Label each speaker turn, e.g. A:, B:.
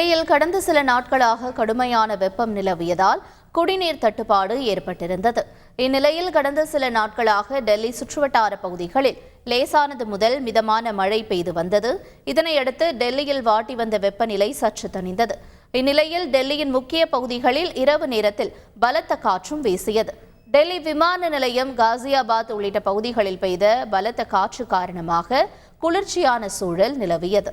A: இந்நிலையில் கடந்த சில நாட்களாக கடுமையான வெப்பம் நிலவியதால் குடிநீர் தட்டுப்பாடு ஏற்பட்டிருந்தது. இந்நிலையில் கடந்த சில நாட்களாக டெல்லி சுற்றுவட்டார பகுதிகளில் லேசானது முதல் மிதமான மழை பெய்து வந்தது. இதனையடுத்து டெல்லியில் வாட்டி வந்த வெப்பநிலை சற்று தணிந்தது. இந்நிலையில் டெல்லியின் முக்கிய பகுதிகளில் இரவு நேரத்தில் பலத்த காற்றும் வீசியது. டெல்லி விமான நிலையம் காசியாபாத் உள்ளிட்ட பகுதிகளில் பெய்த பலத்த காற்று காரணமாக குளிர்ச்சியான சூழல் நிலவியது.